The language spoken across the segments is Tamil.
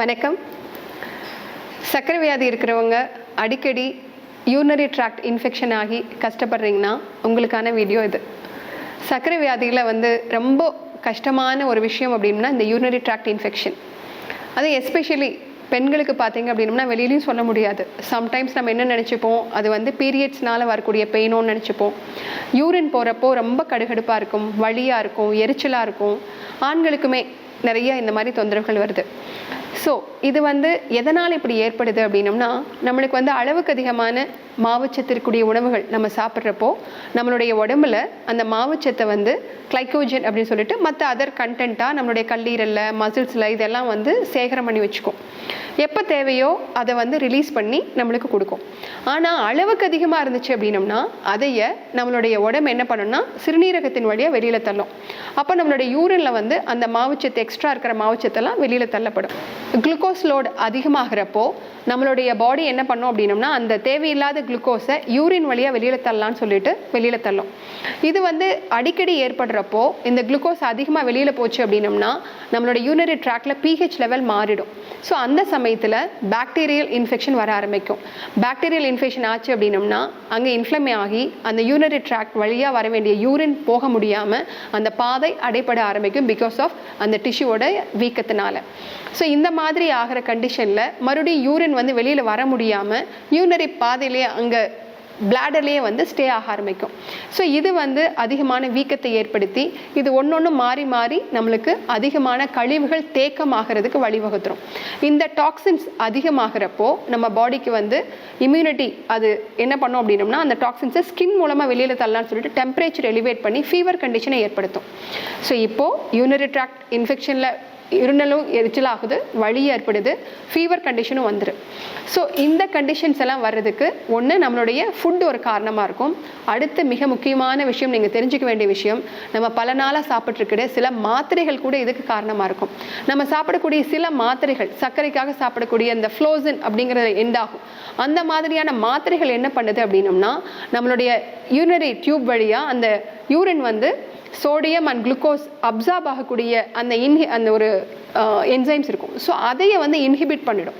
வணக்கம். சர்க்கரை வியாதி இருக்கிறவங்க அடிக்கடி யூனரி ட்ராக்ட் இன்ஃபெக்ஷன் ஆகி கஷ்டப்படுறீங்கன்னா உங்களுக்கான வீடியோ இது. சர்க்கரை வியாதியில் வந்து ரொம்ப கஷ்டமான ஒரு விஷயம் அப்படின்னா இந்த யூனரி ட்ராக்ட் இன்ஃபெக்ஷன் அது எஸ்பெஷலி பெண்களுக்கு பார்த்தீங்க அப்படின்னா வெளியிலையும் சொல்ல முடியாது. சம்டைம்ஸ் நம்ம என்ன நினச்சிப்போம்? அது வந்து பீரியட்ஸ்னால் வரக்கூடிய பெயினோன்னு நினச்சிப்போம். யூரின் போகிறப்போ ரொம்ப கடுகடுப்பாக இருக்கும் வலியாக இருக்கும் எரிச்சலாக இருக்கும். ஆண்களுக்குமே நிறைய இந்த மாதிரி தொந்தரவுகள் வருது. ஸோ இது வந்து எதனால் இப்படி ஏற்படுது அப்படின்னம்னா நம்மளுக்கு வந்து அளவுக்கு அதிகமான மாவுச்சத்து இருக்கக்கூடிய உணவுகள் நம்ம சாப்பிட்றப்போ நம்மளுடைய உடம்புல அந்த மாவுச்சத்தை வந்து கிளைக்கோஜன் அப்படின்னு சொல்லிட்டு மற்ற அதர் கண்டென்ட்டாக நம்மளுடைய கல்லீரலில் மசில்ஸில் இதெல்லாம் வந்து சேகரம் பண்ணி வச்சுக்கும். எப்போ தேவையோ அதை வந்து ரிலீஸ் பண்ணி நம்மளுக்கு கொடுக்கும். ஆனால் அளவுக்கு அதிகமாக இருந்துச்சு அப்படின்னம்னா அதைய நம்மளுடைய உடம்பு என்ன பண்ணணும்னா சிறுநீரகத்தின் வழியாக வெளியில் தள்ளும். அப்போ நம்மளுடைய யூரினில் வந்து அந்த மாவுச்சத்து எக்ஸ்ட்ரா இருக்கிற மாவுச்சத்தெல்லாம் வெளியில் தள்ளப்படும். குளுக்கோஸ் லோட் அதிகமாகிறப்போ நம்மளுடைய பாடி என்ன பண்ணும் அப்படின்னம்னா அந்த தேவையில்லாத குளுக்கோஸை யூரின் வழியாக வெளியில் தள்ளலான்னு சொல்லிட்டு வெளியில் தள்ளும். இது வந்து அடிக்கடி ஏற்படுறப்போ இந்த குளுக்கோஸ் அதிகமாக வெளியில் போச்சு அப்படின்னம்னா நம்மளோட யூனரி ட்ராக்ல பிஹெச் லெவல் மாறிடும். ஸோ அந்த சமயத்தில் பாக்டீரியல் இன்ஃபெக்ஷன் வர ஆரம்பிக்கும். பாக்டீரியல் இன்ஃபெக்ஷன் ஆச்சு அப்படின்னம்னா அங்கே இன்ஃப்ளமே ஆகி அந்த யூனரி ட்ராக்ட் வழியாக வர வேண்டிய யூரின் போக முடியாமல் அந்த பாதை அடைப்பட ஆரம்பிக்கும் பிகாஸ் ஆஃப் அந்த டிஷ்யூவோட வீக்கத்தினால. ஸோ இந்த மாதிரி ஆகிற கண்டிஷனில் மறுபடியும் யூரின் வந்து வெளியில் வர முடியாமல் யூனரி பாதையிலே அங்கே பிளாடர்லேயே வந்து ஸ்டே ஆக ஆரம்பிக்கும். ஸோ இது வந்து அதிகமான வீக்கத்தை ஏற்படுத்தி இது ஒன்று ஒன்று மாறி மாறி நம்மளுக்கு அதிகமான கழிவுகள் தேக்கமாகிறதுக்கு வழிவகுத்துரும். இந்த டாக்ஸின்ஸ் அதிகமாகிறப்போ நம்ம பாடிக்கு வந்து இம்யூனிட்டி அது என்ன பண்ணோம் அப்படின்னம்னா அந்த டாக்ஸின்ஸை ஸ்கின் மூலமாக வெளியில் தள்ளலாம்னு சொல்லிட்டு டெம்பரேச்சர் எலிவேட் பண்ணி ஃபீவர் கண்டிஷனை ஏற்படுத்தும். ஸோ இப்போது யூனரி ட்ராக்ட் இன்ஃபெக்ஷனில் இருநலும் எரிச்சலாகுது வலி ஏற்படுது ஃபீவர் கண்டிஷனும் வந்துடும் ஸோ இந்த கண்டிஷன்ஸ் எல்லாம் வர்றதுக்கு ஒன்று நம்மளுடைய ஃபுட் ஒரு காரணமாக இருக்கும். அடுத்து மிக முக்கியமான விஷயம் நீங்கள் தெரிஞ்சுக்க வேண்டிய விஷயம் நம்ம பல நாளாக சாப்பிட்ருக்கிற சில மாத்திரைகள் கூட இதுக்கு காரணமாக இருக்கும். நம்ம சாப்பிடக்கூடிய சில மாத்திரைகள் சர்க்கரைக்காக சாப்பிடக்கூடிய அந்த ஃப்ளோசன் அப்படிங்கிறது எண்ட் ஆகும். அந்த மாதிரியான மாத்திரைகள் என்ன பண்ணுது அப்படின்னம்னா நம்மளுடைய யூனரி டியூப் வழியாக அந்த யூரின் வந்து சோடியம் அண்ட் குளுக்கோஸ் அப்சார்ப் ஆகக்கூடிய அந்த இன்ஹி அந்த ஒரு என்சைம்ஸ் இருக்கும். ஸோ அதையே வந்து இன்ஹிபிட் பண்ணிடும்.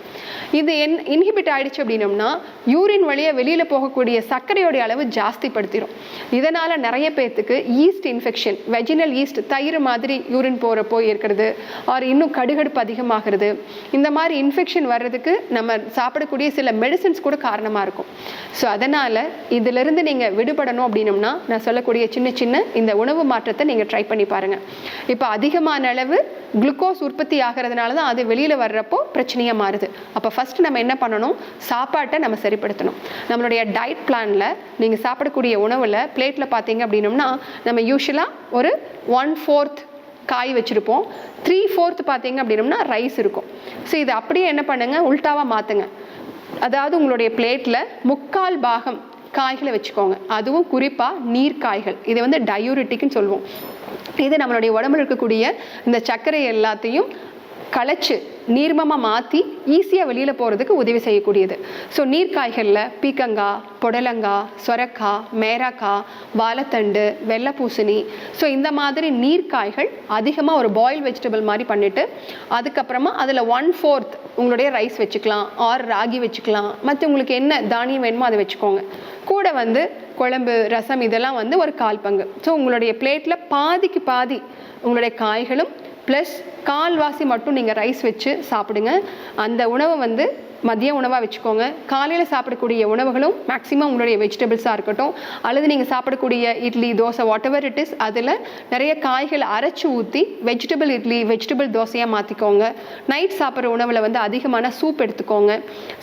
இது என் இன்ஹிபிட் ஆகிடுச்சு அப்படின்னம்னா யூரின் வழியாக வெளியில் போகக்கூடிய சர்க்கரையோடைய அளவு ஜாஸ்திப்படுத்திடும் இதனால் நிறைய பேர்த்துக்கு ஈஸ்ட் இன்ஃபெக்ஷன் வெஜினல் ஈஸ்ட் தயிர் மாதிரி யூரின் போகிறப்போ இருக்கிறது ஆர் இன்னும் கடுகடுப்பு அதிகமாகிறது. இந்த மாதிரி இன்ஃபெக்ஷன் வர்றதுக்கு நம்ம சாப்பிடக்கூடிய சில மெடிசின்ஸ் கூட காரணமாக இருக்கும். ஸோ அதனால் இதிலிருந்து நீங்கள் விடுபடணும் அப்படின்னம்னா நான் சொல்லக்கூடிய சின்ன சின்ன இந்த உணவு மாற்றத்தை நீங்கள் ட்ரை பண்ணி பாருங்கள் இப்போ அதிகமான அளவு குளுக்கோஸ் உற்பத்தி உற்பத்தி ஆகிறதுனால தான் அது வெளியில் வர்றப்போ பிரச்சனையாக மாறுது. அப்போ ஃபஸ்ட்டு நம்ம என்ன பண்ணணும்? சாப்பாட்டை நம்ம சரிப்படுத்தணும். நம்மளுடைய டயட் பிளானில் நீங்கள் சாப்பிடக்கூடிய உணவில் பிளேட்டில் பார்த்தீங்க அப்படின்னம்னா நம்ம யூஸ்வலாக ஒரு ஒன் ஃபோர்த் காய் வச்சுருப்போம். த்ரீ ஃபோர்த் பார்த்தீங்க அப்படின்னம்னா ரைஸ் இருக்கும். ஸோ இது அப்படியே என்ன பண்ணுங்கள் உல்ட்டாவாக மாற்றுங்க அதாவது உங்களுடைய பிளேட்டில் முக்கால் பாகம் காய்களை வச்சுக்கோங்க. அதுவும் குறிப்பாக நீர்க்காய்கள். இதை வந்து டயூரிட்டிக்னு சொல்லுவோம். இது நம்மளுடைய உடம்புல இருக்கக்கூடிய இந்த சர்க்கரை எல்லாத்தையும் களைச்சு நீர்மமாக மாற்றி ஈஸியாக வெளியில் போகிறதுக்கு உதவி செய்யக்கூடியது. ஸோ நீர்க்காய்களில் பீக்கங்காய் புடலங்காய் சொரக்காய் மேராக்காய் வாழைத்தண்டு வெள்ளை பூசணி ஸோ இந்த மாதிரி நீர்க்காய்கள் அதிகமாக ஒரு பாயில் வெஜிடபிள் மாதிரி பண்ணிவிட்டு அதுக்கப்புறமா அதில் ஒன் ஃபோர்த் உங்களுடைய ரைஸ் வச்சுக்கலாம் ஆர் ராகி வச்சுக்கலாம். மற்ற உங்களுக்கு என்ன தானியம் வேணுமோ அதை வச்சுக்கோங்க. கூட வந்து குழம்பு ரசம் இதெல்லாம் வந்து ஒரு கால் பங்கு. ஸோ உங்களுடைய பிளேட்டில் பாதிக்கு பாதி உங்களுடைய காய்களும் ப்ளஸ் கால்வாசி மட்டும் நீங்கள் ரைஸ் வச்சு சாப்பிடுங்க. அந்த உணவை வந்து மதிய உணவாக வச்சுக்கோங்க. காலையில் சாப்பிடக்கூடிய உணவுகளும் மேக்ஸிமம் உங்களுடைய வெஜிடபிள்ஸாக இருக்கட்டும். அல்லது நீங்கள் சாப்பிடக்கூடிய idli dosa whatever it is அதில் நிறைய காய்களை அரைச்சி ஊற்றி வெஜிடபிள் இட்லி வெஜிடபிள் தோசையாக மாற்றிக்கோங்க நைட் சாப்பிட்ற உணவில் வந்து அதிகமான சூப் எடுத்துக்கோங்க.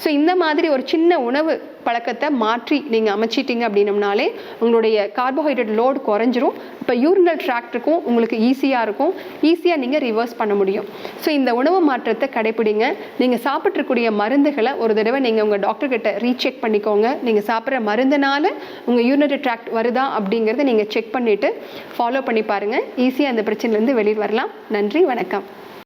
ஸோ இந்த மாதிரி ஒரு சின்ன உணவு பழக்கத்தை மாற்றி நீங்கள் அமைச்சிட்டிங்க அப்படின்னம்னாலே உங்களுடைய கார்போஹைட்ரேட் லோடு குறைஞ்சிரும். இப்போ யூரினல் ட்ராக்டுக்கும் உங்களுக்கு ஈஸியாக இருக்கும். ஈஸியாக நீங்கள் ரிவர்ஸ் பண்ண முடியும். ஸோ இந்த உணவு மாற்றத்தை கடைப்பிடிங்க. நீங்கள் சாப்பிட்றக்கூடிய மருந்துகளை ஒரு தடவை நீங்கள் உங்கள் டாக்டர்கிட்ட ரீசெக் பண்ணிக்கோங்க. நீங்கள் சாப்பிட்ற மருந்துனால உங்கள் யூரினரி ட்ராக்ட் வருதா அப்படிங்கிறத நீங்கள் செக் பண்ணிவிட்டு ஃபாலோ பண்ணி பாருங்கள் ஈஸியாக அந்த பிரச்சனையிலேருந்து வெளியே வரலாம். நன்றி வணக்கம்.